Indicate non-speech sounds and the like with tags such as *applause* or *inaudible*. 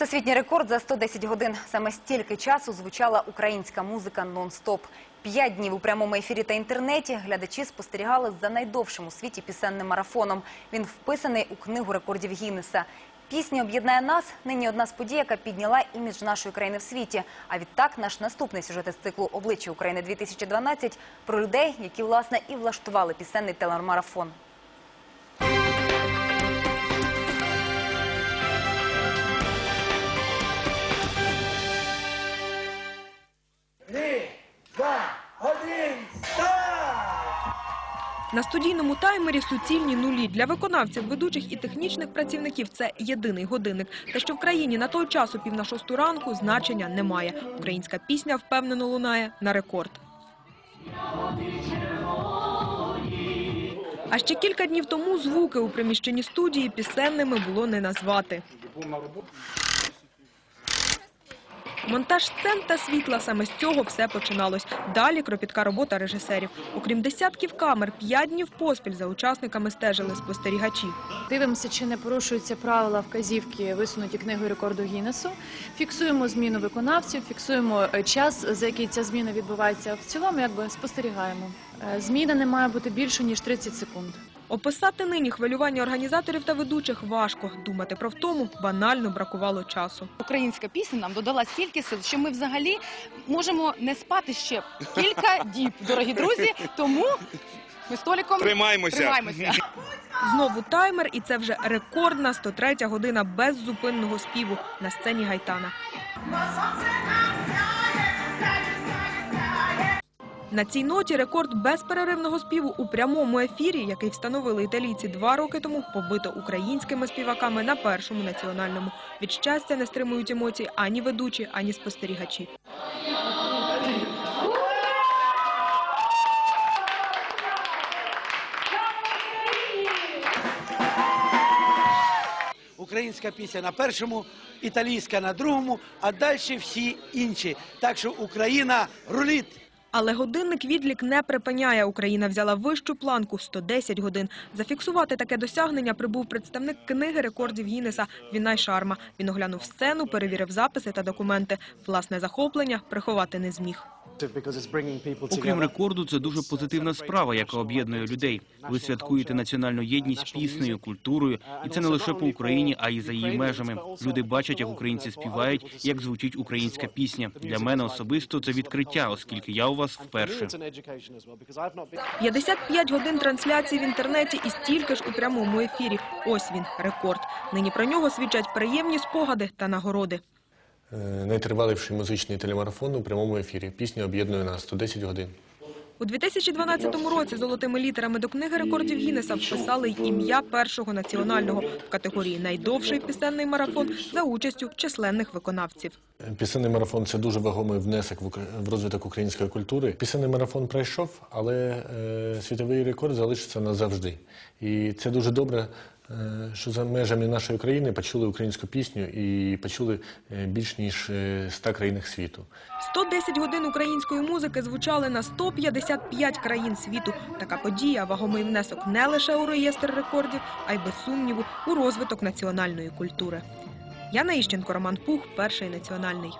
Всесвітній рекорд за 110 годин. Саме стільки часу звучала українська музика нон-стоп. П'ять днів у прямому ефірі та інтернеті глядачі спостерігали за найдовшим у світі пісенним марафоном. Він вписаний у книгу рекордів Гіннеса. Пісня об'єднає нас. Нині одна з подій, яка підняла імідж нашої країни в світі. А відтак наш наступний сюжет із циклу «Обличчя України 2012» про людей, які власне і влаштували пісенний телемарафон. На студійному таймері суцільні нулі. Для виконавців, ведучих і технічних працівників це єдиний годинник. Те, що в країні на той час у пів на шосту ранку значення немає. Українська пісня впевнено лунає на рекорд. А ще кілька днів тому звуки у приміщенні студії пісенними було не назвати. Монтаж сцен та світла саме з цього все починалось. Далі кропітка робота режисерів. Окрім десятків камер, п'ять днів поспіль за учасниками стежили спостерігачі. Дивимося, чи не порушуються правила вказівки, висунуті книгою рекорду Гіннесу. Фіксуємо зміну виконавців, фіксуємо е, час, за який ця зміна відбувається. В цілому, якби спостерігаємо. Е, Зміна не має бути більше ніж 30 секунд. Описати нині хвилювання організаторів та ведучих важко. Думати про втому банально бракувало часу. Українська пісня нам додала стільки сил, що ми взагалі можемо не спати ще кілька *laughs* діб, дорогі друзі. Тому ми з Толіком Тримаймося. тримаємося. Знову таймер, і це вже рекордна 103 година беззупинного співу на сцені Гайтана. На цій ноті рекорд безперервного співу у прямому ефірі, який встановили італійці два роки тому, побито українськими співаками на першому національному. Від щастя не стримують емоцій ані ведучі, ані спостерігачі. Українська пісня на першому, італійська на другому, а далі всі інші. Так що Україна рулить. Але годинник відлік не припиняє. Україна взяла вищу планку – 110 годин. Зафіксувати таке досягнення прибув представник книги рекордів Гіннеса Вінай Шарма. Він оглянув сцену, перевірив записи та документи. Власне захоплення приховати не зміг. Окрім рекорду, це дуже позитивна справа, яка об'єднує людей. Ви святкуєте національну єдність піснею, культурою, і це не лише по Україні, а й за її межами. Люди бачать, як українці співають, як звучить українська пісня. Для мене особисто це відкриття, оскільки я у вас вперше. 55 годин трансляції в інтернеті і стільки ж у прямому ефірі. Ось він, рекорд. Нині про нього свідчать приємні спогади та нагороди. Е, Найтриваліший музичний телемарафон у прямому ефірі. Пісня об'єднує нас 110 годин. У 2012 році золотими літерами до книги рекордів Гіннеса вписали й ім'я першого національного в категорії «Найдовший пісенний марафон» за участю численних виконавців. Пісенний марафон це дуже вагомий внесок в розвиток української культури. Пісенний марафон пройшов, але е, світовий рекорд залишиться назавжди. І це дуже добре, що за межами нашої країни почули українську пісню і почули е, більш ніж е, 100 країнах світу. 110 годин української музики звучали на 155 країн світу. Така подія – вагомий внесок не лише у реєстр рекордів, а й без сумніву у розвиток національної культури. Яна Іщенко, Роман Пух, Перший національний.